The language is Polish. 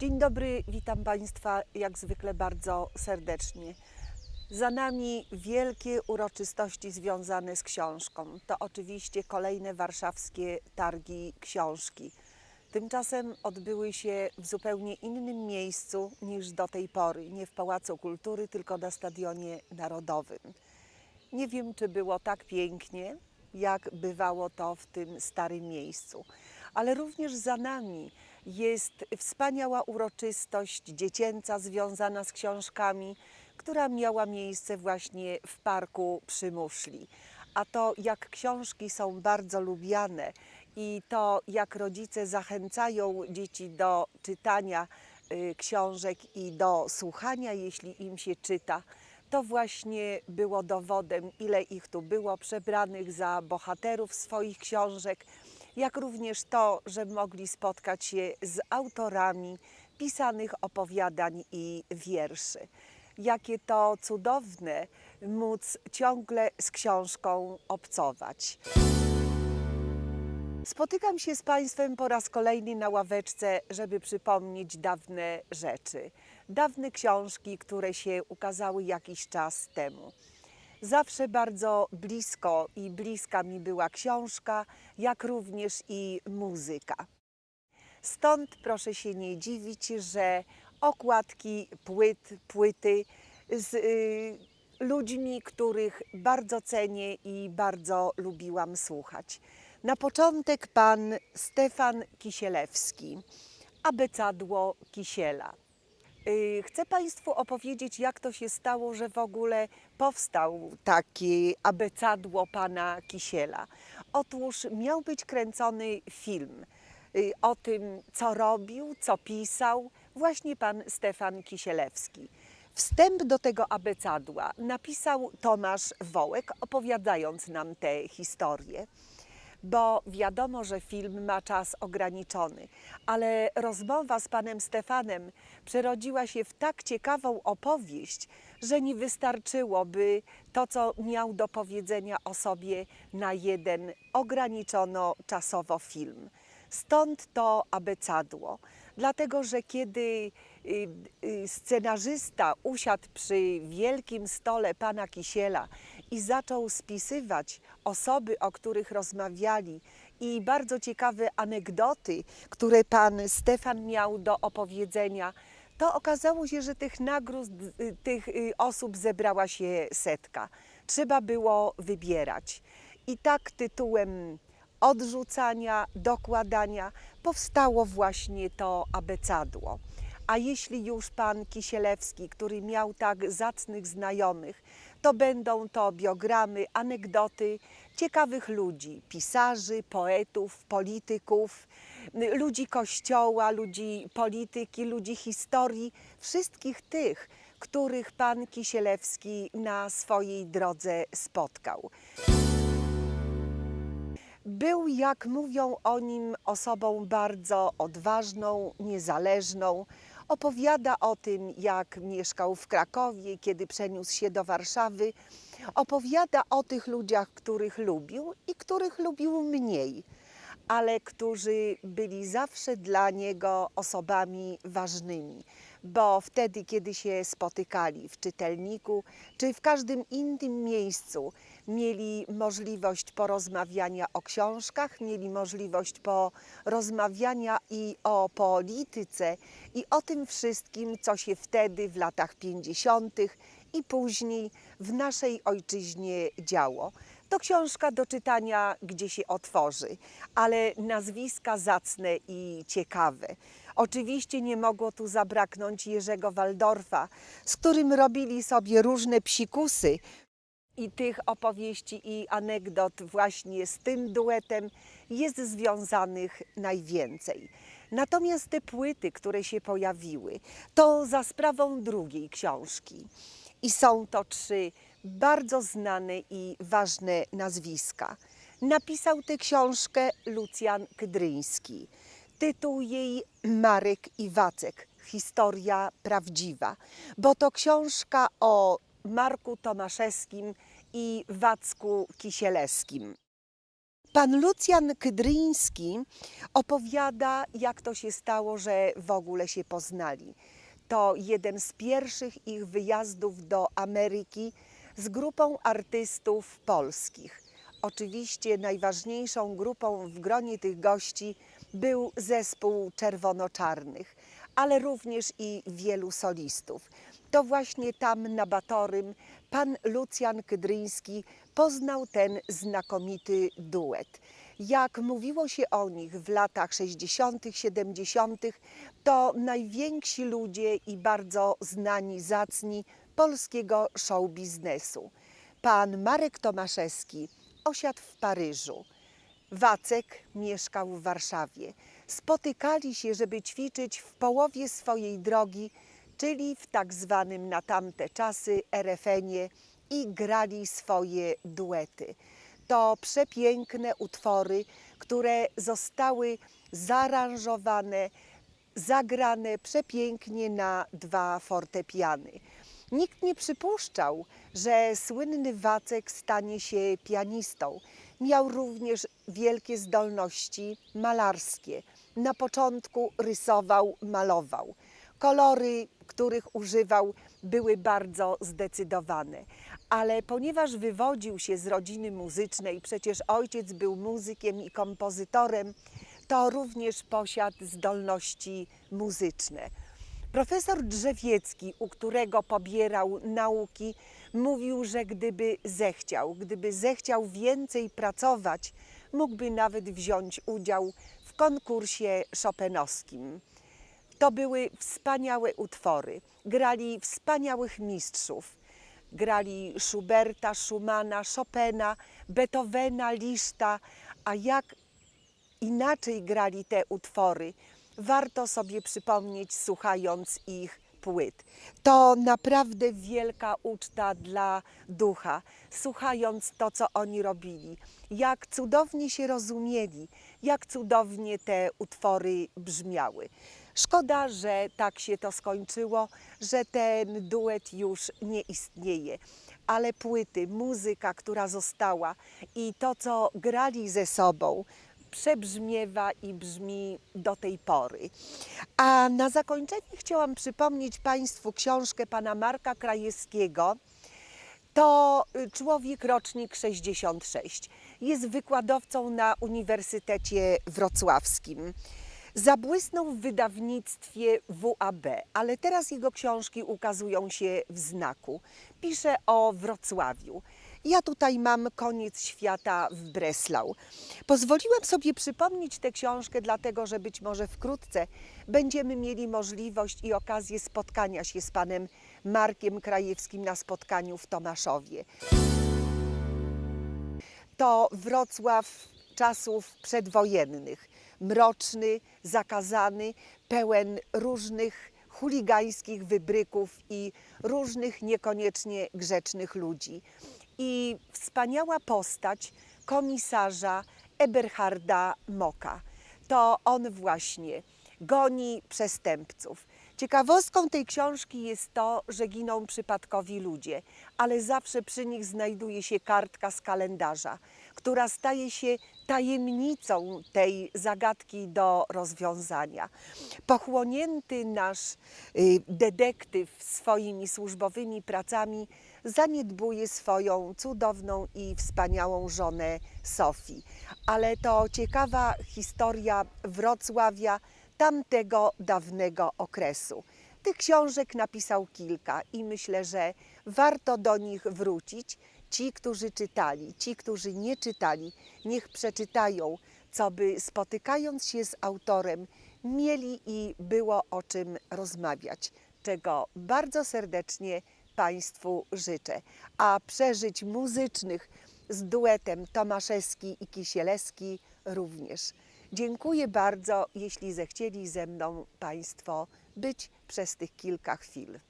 Dzień dobry, witam Państwa jak zwykle bardzo serdecznie. Za nami wielkie uroczystości związane z książką. To oczywiście kolejne warszawskie targi książki. Tymczasem odbyły się w zupełnie innym miejscu niż do tej pory. Nie w Pałacu Kultury, tylko na Stadionie Narodowym. Nie wiem, czy było tak pięknie, jak bywało to w tym starym miejscu, ale również za nami jest wspaniała uroczystość dziecięca związana z książkami, która miała miejsce właśnie w parku przy Muszli. A to, jak książki są bardzo lubiane i to, jak rodzice zachęcają dzieci do czytania y, książek i do słuchania, jeśli im się czyta, to właśnie było dowodem, ile ich tu było przebranych za bohaterów swoich książek, jak również to, że mogli spotkać się z autorami pisanych opowiadań i wierszy. Jakie to cudowne móc ciągle z książką obcować. Spotykam się z Państwem po raz kolejny na ławeczce, żeby przypomnieć dawne rzeczy, dawne książki, które się ukazały jakiś czas temu. Zawsze bardzo blisko i bliska mi była książka, jak również i muzyka. Stąd proszę się nie dziwić, że okładki płyt, płyty z y, ludźmi, których bardzo cenię i bardzo lubiłam słuchać. Na początek pan Stefan Kisielewski, Abecadło Kisiela. Y, Chcę Państwu opowiedzieć, jak to się stało, że w ogóle powstał takie abecadło pana Kisiela. Otóż miał być kręcony film y, o tym, co robił, co pisał, właśnie pan Stefan Kisielewski. Wstęp do tego abecadła napisał Tomasz Wołek, opowiadając nam tę historię bo wiadomo, że film ma czas ograniczony, ale rozmowa z panem Stefanem przerodziła się w tak ciekawą opowieść, że nie wystarczyłoby to, co miał do powiedzenia o sobie na jeden ograniczono czasowo film. Stąd to abecadło, dlatego że kiedy scenarzysta usiadł przy wielkim stole pana Kisiela i zaczął spisywać osoby, o których rozmawiali i bardzo ciekawe anegdoty, które pan Stefan miał do opowiedzenia, to okazało się, że tych nagród, y, tych y, osób zebrała się setka. Trzeba było wybierać. I tak tytułem odrzucania, dokładania powstało właśnie to abecadło. A jeśli już pan Kisielewski, który miał tak zacnych znajomych, to będą to biogramy, anegdoty ciekawych ludzi, pisarzy, poetów, polityków, ludzi kościoła, ludzi polityki, ludzi historii, wszystkich tych, których pan Kisielewski na swojej drodze spotkał. Był, jak mówią o nim, osobą bardzo odważną, niezależną. Opowiada o tym, jak mieszkał w Krakowie, kiedy przeniósł się do Warszawy. Opowiada o tych ludziach, których lubił i których lubił mniej, ale którzy byli zawsze dla niego osobami ważnymi bo wtedy, kiedy się spotykali w czytelniku czy w każdym innym miejscu, mieli możliwość porozmawiania o książkach, mieli możliwość porozmawiania i o polityce i o tym wszystkim, co się wtedy w latach 50. i później w naszej ojczyźnie działo. To książka do czytania, gdzie się otworzy, ale nazwiska zacne i ciekawe. Oczywiście nie mogło tu zabraknąć Jerzego Waldorfa, z którym robili sobie różne psikusy. I tych opowieści i anegdot właśnie z tym duetem jest związanych najwięcej. Natomiast te płyty, które się pojawiły, to za sprawą drugiej książki. I są to trzy bardzo znane i ważne nazwiska. Napisał tę książkę Lucjan Kydryński. Tytuł jej Marek i Wacek. Historia prawdziwa, bo to książka o Marku Tomaszewskim i Wacku Kisielewskim. Pan Lucjan Kydryński opowiada, jak to się stało, że w ogóle się poznali. To jeden z pierwszych ich wyjazdów do Ameryki z grupą artystów polskich. Oczywiście najważniejszą grupą w gronie tych gości był zespół Czerwono-Czarnych, ale również i wielu solistów. To właśnie tam na Batorym pan Lucjan Kydryński poznał ten znakomity duet. Jak mówiło się o nich w latach 60., 70., to najwięksi ludzie i bardzo znani, zacni polskiego show biznesu. Pan Marek Tomaszewski osiadł w Paryżu. Wacek mieszkał w Warszawie. Spotykali się, żeby ćwiczyć w połowie swojej drogi, czyli w tak zwanym na tamte czasy RFN-ie i grali swoje duety. To przepiękne utwory, które zostały zaaranżowane, zagrane przepięknie na dwa fortepiany. Nikt nie przypuszczał, że słynny Wacek stanie się pianistą. Miał również wielkie zdolności malarskie. Na początku rysował, malował. Kolory, których używał, były bardzo zdecydowane. Ale ponieważ wywodził się z rodziny muzycznej, przecież ojciec był muzykiem i kompozytorem, to również posiadł zdolności muzyczne. Profesor Drzewiecki, u którego pobierał nauki, mówił, że gdyby zechciał, gdyby zechciał więcej pracować, mógłby nawet wziąć udział w konkursie szopenowskim. To były wspaniałe utwory. Grali wspaniałych mistrzów. Grali Schuberta, Schumana, Chopina, Beethovena, Liszta, a jak inaczej grali te utwory, warto sobie przypomnieć, słuchając ich płyt. To naprawdę wielka uczta dla ducha, słuchając to, co oni robili, jak cudownie się rozumieli, jak cudownie te utwory brzmiały. Szkoda, że tak się to skończyło, że ten duet już nie istnieje. Ale płyty, muzyka, która została i to, co grali ze sobą, przebrzmiewa i brzmi do tej pory. A na zakończenie chciałam przypomnieć Państwu książkę pana Marka Krajewskiego. To y, człowiek rocznik 66. Jest wykładowcą na Uniwersytecie Wrocławskim. Zabłysnął w wydawnictwie WAB, ale teraz jego książki ukazują się w znaku. Pisze o Wrocławiu. Ja tutaj mam koniec świata w Breslau. Pozwoliłam sobie przypomnieć tę książkę, dlatego że być może wkrótce będziemy mieli możliwość i okazję spotkania się z panem Markiem Krajewskim na spotkaniu w Tomaszowie. To Wrocław czasów przedwojennych. Mroczny, zakazany, pełen różnych chuligańskich wybryków i różnych niekoniecznie grzecznych ludzi i wspaniała postać komisarza Eberharda Moka. To on właśnie goni przestępców. Ciekawostką tej książki jest to, że giną przypadkowi ludzie, ale zawsze przy nich znajduje się kartka z kalendarza, która staje się tajemnicą tej zagadki do rozwiązania. Pochłonięty nasz y, detektyw swoimi służbowymi pracami zaniedbuje swoją cudowną i wspaniałą żonę Sofii. Ale to ciekawa historia Wrocławia tamtego dawnego okresu. Tych książek napisał kilka i myślę, że warto do nich wrócić. Ci, którzy czytali, ci, którzy nie czytali, niech przeczytają, co by spotykając się z autorem mieli i było o czym rozmawiać, czego bardzo serdecznie Państwu życzę. A przeżyć muzycznych z duetem Tomaszewski i Kisielewski również. Dziękuję bardzo, jeśli zechcieli ze mną Państwo być przez tych kilka chwil.